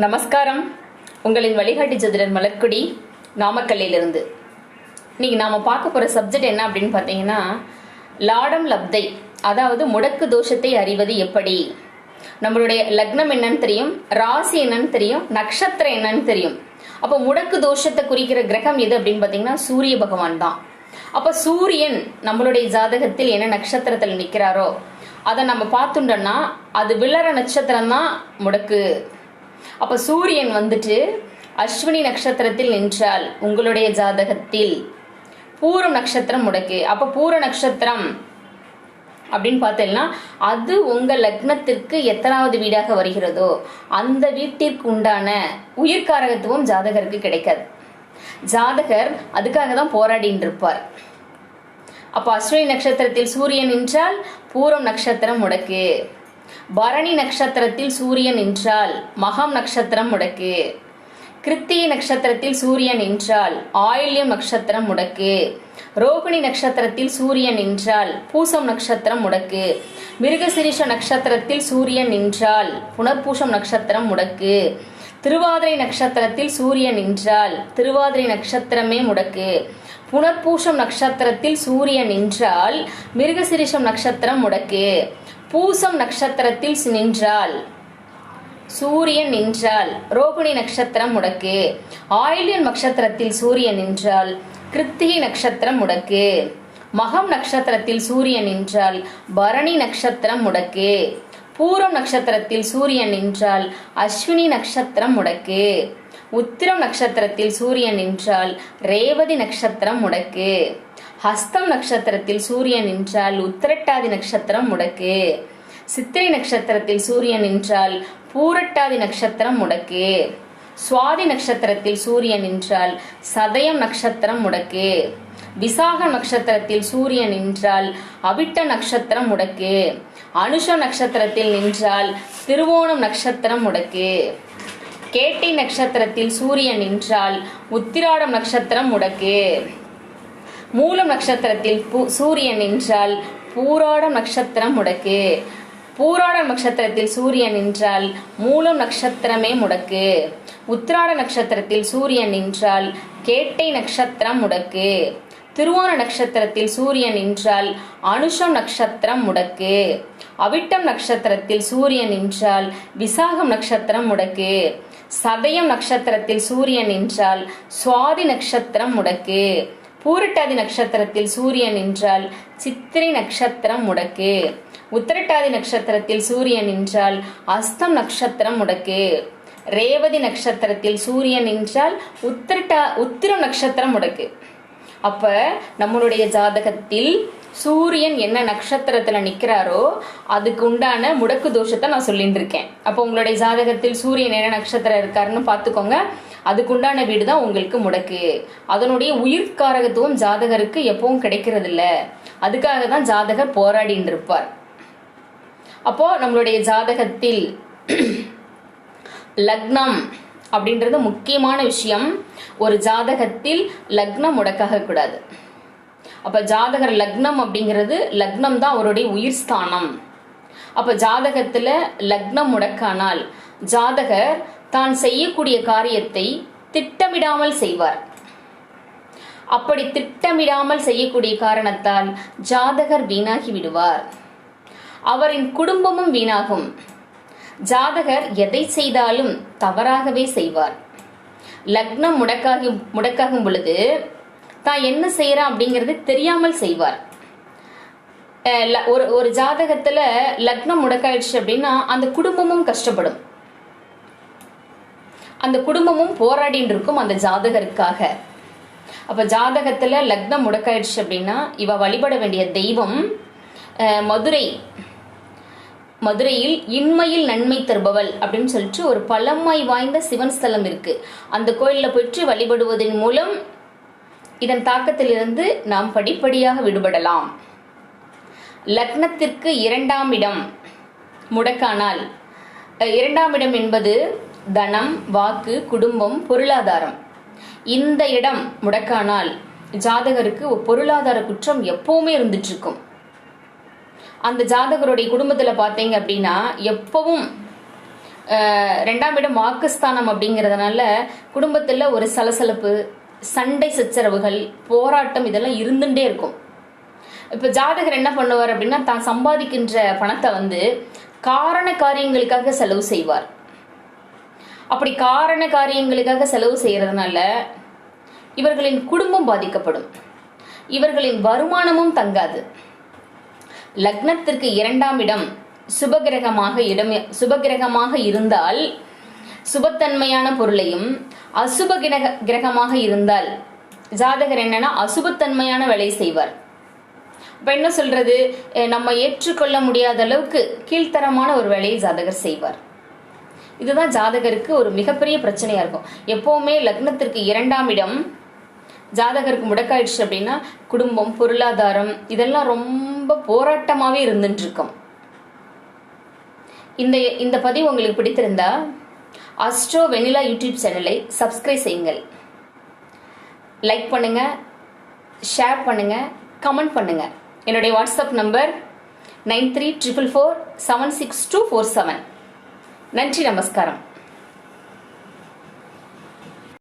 நமஸ்காரம். உங்களின் வழிகாட்டி ஜோதிடர் மலர்குடி நாமக்கல்லிலிருந்து. இன்னைக்கு நாம பார்க்க போற சப்ஜெக்ட் என்ன அப்படின்னு பார்த்தீங்கன்னா லாடம் லப்தை அதாவது முடக்கு தோஷத்தை அறிவது எப்படி? நம்மளுடைய லக்னம் என்னன்னு தெரியும் ராசி என்னன்னு தெரியும் நட்சத்திரம் என்னன்னு தெரியும். அப்போ முடக்கு தோஷத்தை குறிக்கிற கிரகம் எது அப்படின்னு பார்த்தீங்கன்னா சூரிய பகவான் தான். அப்ப சூரியன் நம்மளுடைய ஜாதகத்தில் என்ன நட்சத்திரத்தில் நிற்கிறாரோ அதை நம்ம பார்த்துட்டோம்னா அது விளர நட்சத்திரம் தான் முடக்கு அப்ப சூரியன் வந்துட்டு அஸ்வினி நட்சத்திரத்தில் நின்றால் உங்களுடைய ஜாதகத்தில் பூரம் நட்சத்திரம் முடக்கு அப்ப பூர நட்சத்திரம் அப்படின்னு பார்த்தீங்கன்னா அது உங்க லக்னத்திற்கு எத்தனாவது வீடாக வருகிறதோ அந்த வீட்டிற்கு உண்டான உயிர்காரகத்துவம் ஜாதகருக்கு கிடைக்காது. ஜாதகர் அதுக்காக தான் போராடின்னு இருப்பார். அப்ப அஸ்வினி நட்சத்திரத்தில் சூரியன் நின்றால் பூரம் நட்சத்திரம் முடக்கு பரணி நட்சத்திரத்தில் சூரியன் நின்றால் மகம் நட்சத்திரம் முடக்கு. கிருத்திகை நட்சத்திரத்தில் சூரியன் நின்றால் ஆயில்யம் நட்சத்திரம் முடக்கு. ரோகிணி நட்சத்திரத்தில் சூரியன் நின்றால் பூசம் நட்சத்திரம் முடக்கு. மிருகசிரிஷ நட்சத்திரத்தில் சூரியன் நின்றால் புனர்பூசம் நட்சத்திரம் முடக்கு. திருவாதிரை நட்சத்திரத்தில் சூரியன் நின்றால் திருவாதிரை நட்சத்திரமே முடக்கு. புனர்பூஷம் நட்சத்திரத்தில் சூரியன் நின்றால் மிருகசிரிஷம் நட்சத்திரம் முடக்கு. பூசம் நட்சத்திரத்தில் நின்றால் சூரியன் நின்றால் ரோகிணி நட்சத்திரம் முடக்கு. ஆயில்யன் நட்சத்திரத்தில் சூரியன் நின்றால் கிருத்திகை நட்சத்திரம் முடக்கு. மகம் நட்சத்திரத்தில் சூரியன் நின்றால் பரணி நட்சத்திரம் முடக்கு. பூரம் நட்சத்திரத்தில் சூரியன் நின்றால் அஸ்வினி நட்சத்திரம் முடக்கு. உத்திரம் நட்சத்திரத்தில் சூரியன் நின்றால் ரேவதி நட்சத்திரம் முடக்கு. ஹஸ்தம் நட்சத்திரத்தில் சூரியன் நின்றால் உத்திரட்டாதி நட்சத்திரம் முடக்கு. சித்திரை நட்சத்திரத்தில் சூரியன் நின்றால் பூரட்டாதி நட்சத்திரம் முடக்கு. சுவாதி நட்சத்திரத்தில் சூரியன் நின்றால் சதயம் நட்சத்திரம் முடக்கு. விசாக நட்சத்திரத்தில் சூரியன் நின்றால் அவிட்ட நட்சத்திரம் முடக்கு. அனுஷ நட்சத்திரத்தில் நின்றால் திருவோணம் நட்சத்திரம் முடக்கு. கேட்டி நட்சத்திரத்தில் சூரியன் நின்றால் உத்திராடம் நட்சத்திரம் முடக்கு. மூலம் நட்சத்திரத்தில் பூ- சூரியன் நின்றால் பூராடம் நட்சத்திரம் முடக்கு. பூராட நட்சத்திரத்தில் சூரியன் நின்றால் மூலம் நட்சத்திரமே முடக்கு. உத்திராட நட்சத்திரத்தில் சூரியன் நின்றால் கேட்டை நட்சத்திரம் முடக்கு. திருவோண நட்சத்திரத்தில் சூரியன் நின்றால் அனுஷம் நட்சத்திரம் முடக்கு. அவிட்டம் நட்சத்திரத்தில் சூரியன் நின்றால் விசாகம் நட்சத்திரம் முடக்கு. சதயம் நட்சத்திரத்தில் சூரியன் நின்றால் சுவாதி நட்சத்திரம் முடக்கு. பூரட்டாதி நட்சத்திரத்தில் சூரியன் நின்றால் சித்திரை நட்சத்திரம் முடக்கு. உத்திரட்டாதி நட்சத்திரத்தில் சூரியன் நின்றால் அஸ்தம் நட்சத்திரம் முடக்கு. ரேவதி நட்சத்திரத்தில் சூரியன் நின்றால் உத்திரட்டா உத்திரம் நட்சத்திரம் முடக்கு. அப்ப நம்மளுடைய ஜாதகத்தில் சூரியன் என்ன நட்சத்திரத்துல நிக்கிறாரோ அதுக்கு உண்டான முடக்கு தோஷத்தை நான் சொல்லிட்டு இருக்கேன். அப்போ உங்களுடைய ஜாதகத்தில் சூரியன் என்ன நட்சத்திரம் இருக்காருன்னு பார்த்துக்கோங்க. அதுக்குண்டான வீடு தான் உங்களுக்கு முடக்கு. அதனுடைய உயிர்காரகத்துவம் ஜாதகருக்கு எப்பவும் கிடைக்கிறது இல்ல அதுக்காக தான் ஜாதகர் போராடின்னு இருப்பார். அப்போ நம்மளுடைய ஜாதகத்தில் லக்னம் அப்படின்றது முக்கியமான விஷயம். ஒரு ஜாதகத்தில் லக்னம் முடக்காக கூடாது. அப்ப ஜாதகர் லக்னம் அப்படிங்கிறது லக்னம் தான் அவருடைய உயிர் ஸ்தானம். அப்ப ஜாதகத்துல லக்னம் முடக்கானால் ஜாதகர் தான் செய்யக்கூடிய காரியத்தை திட்டமிடாமல் செய்வார். அப்படி திட்டமிடாமல் செய்யக்கூடிய காரணத்தால் ஜாதகர் வீணாகி விடுவார். அவரின் குடும்பமும் வீணாகும். ஜாதகர் எதை செய்தாலும் தவறாகவே செய்வார். லக்னம் முடக்காகி முடக்காகும் பொழுது தான் என்ன செய்யறான் அப்படிங்கிறது தெரியாமல் செய்வார். ல- ஒரு ஒரு ஜாதகத்துல லக்னம் முடக்காயிடுச்சு அப்படின்னா அந்த குடும்பமும் கஷ்டப்படும். அந்த குடும்பமும் போராடிட்டு இருக்கும் அந்த ஜாதகருக்காக. அப்ப ஜாதகத்துல லக்னம் முடக்காயிடுச்சு அப்படின்னா இவ வழிபட வேண்டிய தெய்வம் மதுரை. மதுரையில் இன்மையில் நன்மை தருபவள் அப்படின்னு சொல்லிட்டு ஒரு பழமை வாய்ந்த சிவன் ஸ்தலம் இருக்கு. அந்த கோயிலில் போயிட்டு வழிபடுவதன் மூலம் இதன் தாக்கத்திலிருந்து நாம் படிப்படியாக விடுபடலாம். லக்னத்திற்கு இரண்டாம் இடம் முடக்கானால் இரண்டாம் இடம் என்பது தனம் வாக்கு குடும்பம் பொருளாதாரம். இந்த இடம் முடக்கானால் ஜாதகருக்கு பொருளாதார குற்றம் எப்பவுமே இருந்துட்டு இருக்கும் அந்த ஜாதகருடைய குடும்பத்துல பாத்தீங்க அப்படின்னா எப்பவும் ரெண்டாம் இடம் வாக்குஸ்தானம் அப்படிங்கிறதுனால குடும்பத்துல ஒரு சலசலப்பு சண்டை சச்சரவுகள் போராட்டம் இதெல்லாம் இருந்துட்டே இருக்கும். இப்ப ஜாதகர் என்ன பண்ணுவார் அப்படின்னா தான் சம்பாதிக்கின்ற பணத்தை வந்து காரண காரியங்களுக்காக செலவு செய்வார். அப்படி காரண காரியங்களுக்காக செலவு செய்யறதுனால இவர்களின் குடும்பம் பாதிக்கப்படும். இவர்களின் வருமானமும் தங்காது. லக்னத்திற்கு இரண்டாம் இடம் சுபகிரகமாக இடம் சுபகிரகமாக இருந்தால் சுபத்தன்மையான பொருளையும் அசுப கிரக கிரகமாக இருந்தால் ஜாதகர் என்னன்னா அசுபத்தன்மையான வேலை செய்வார். இப்ப என்ன சொல்றது? நம்ம ஏற்றுக்கொள்ள முடியாத அளவுக்கு கீழ்த்தரமான ஒரு வேலையை ஜாதகர் செய்வார். இதுதான் ஜாதகருக்கு ஒரு மிகப்பெரிய பிரச்சனையா இருக்கும். எப்பவுமே லக்னத்திற்கு இரண்டாம் இடம் ஜாதகருக்கு முடக்காயிடுச்சு அப்படின்னா குடும்பம் பொருளாதாரம் இதெல்லாம் ரொம்ப போராட்டமாவே இருந்துட்டு இருக்கும் இந்த இந்த பதிவு உங்களுக்கு பிடித்திருந்தா அஸ்ட்ரோ வெனிலா யூடியூப் சேனலை சப்ஸ்கிரைப் செய்யுங்கள். லைக் பண்ணுங்க ஷேர் பண்ணுங்க கமெண்ட் பண்ணுங்க. என்னுடைய WhatsApp number nine three triple four seven six two four seven நன்றி நமஸ்காரம்.